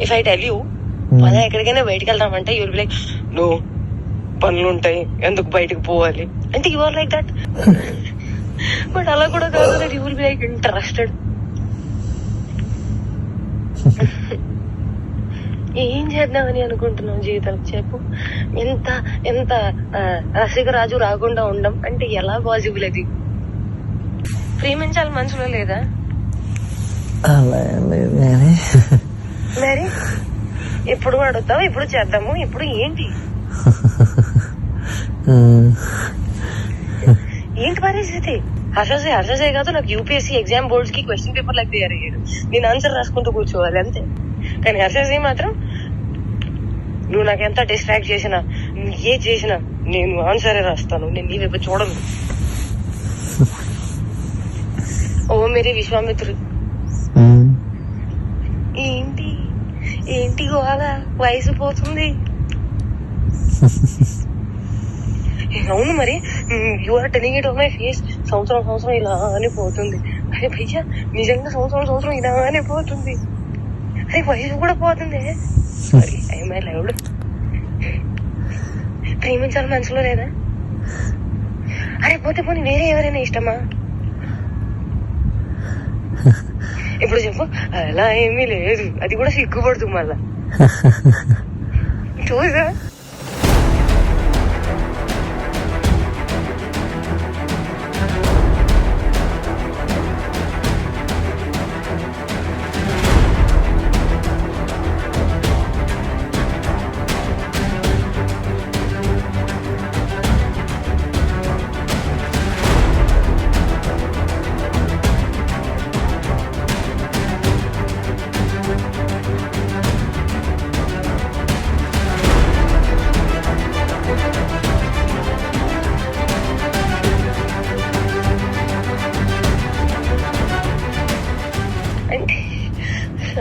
If I tell you పద ఎక్కడికైనా బయటికి వెళ్దామంటే బి లైక్ నో పనులు ఉంటాయి ఎందుకు బయటకు పోవాలి? అంటే you are like that but అలా కూడా కాదు that you will be like interested ఏం చేద్దామని అనుకుంటున్నావు జీవితం చెప్పు. ఎంత ఎంత ఆ, రసికరాజు రాకుండా ఉండం అంటే ఎలా పాసిబుల్ అది? ప్రేమించాలి మనసులో లేదా? అలా లేదు మరి? ఎప్పుడు అడుగుతావు? ఎప్పుడు చేద్దాము? ఇప్పుడు ఏంటి? ఏంటి పరిస్థితి? హర్షసే హర్షసే కాదు నాకు యూపీఎస్సీ ఎగ్జామ్ బోర్డ్స్కి క్వశ్చన్ పేపర్ లాగా తయారు అయ్యాడు నేను ఆన్సర్ రాసుకుంటూ కూర్చోవాలి అంతే. కానీ హర్షసే మాత్రం నువ్వు నాకు ఎంత డిస్ట్రాక్ట్ చేసినా నువ్వు ఏ చేసినా నేను ఆన్సరే రాస్తాను. నేను నీ వైపు చూడను. ఓ మేరీ విశ్వామిత్రుడు ఏంటి ఏంటి గోళ వయసు పోతుంది. అవును మరి. You are telling it my face సంవత్సరం సంవత్సరం ఇలానే పోతుంది. అరే భయ్యా నిజంగా సంవత్సరం సంవత్సరం ఇలానే పోతుంది. అరే వయసు కూడా పోతుంది. Sorry I my lived. ప్రేమించాలి మనసులో లేదా? అరే పోతే పోనీ వేరే ఎవరైనా ఇష్టమా? ఇప్పుడు చెప్పు? అలా ఏమీ లేదు. అది కూడా సిగ్గుపడుతుంది మళ్ళా. చూసా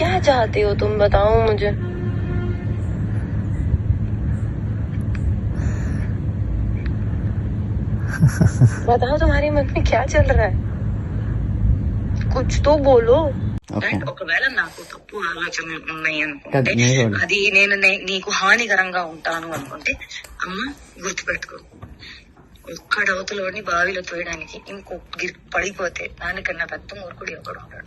क्या चाहते हो तुम बताओ मुझे बताओ तुम्हारे मन में क्या चल रहा है कुछ तो बोलो And ఒకవేళ నాకు తప్పు ఆలోచనలు ఉన్నాయి అనుకుంటే అది నేను కూడా. అది నేను నే- నీకు హానికరంగా ఉంటాను అనుకుంటే అమ్మ గుర్తుపెట్టుకో ఒక్కడ అవతలోని బావిలో తోయడానికి ఇంకో గిర్ పడిపోతే దానికన్నా పెద్ద మూర్ఖుడు ఒకడు ఉంటాడు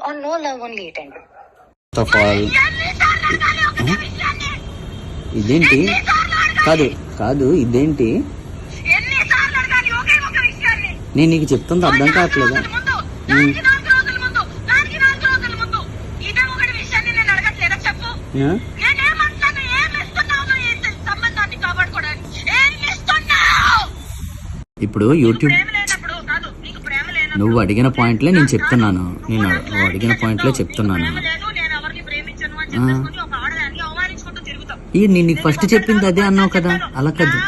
or no love only it అండి ఇదేంటి? కాదు కాదు ఇదేంటి? నేను నీకు చెప్తుంది అర్థం కావట్లేదా? ఇప్పుడు యూట్యూబ్ నువ్వు అడిగిన పాయింట్లే నేను చెప్తున్నాను. నేను నువ్వు అడిగిన పాయింట్లే చెప్తున్నాను. ఈ నేను నీకు ఫస్ట్ చెప్పింది అదే అన్నావు కదా. అలా కాదు.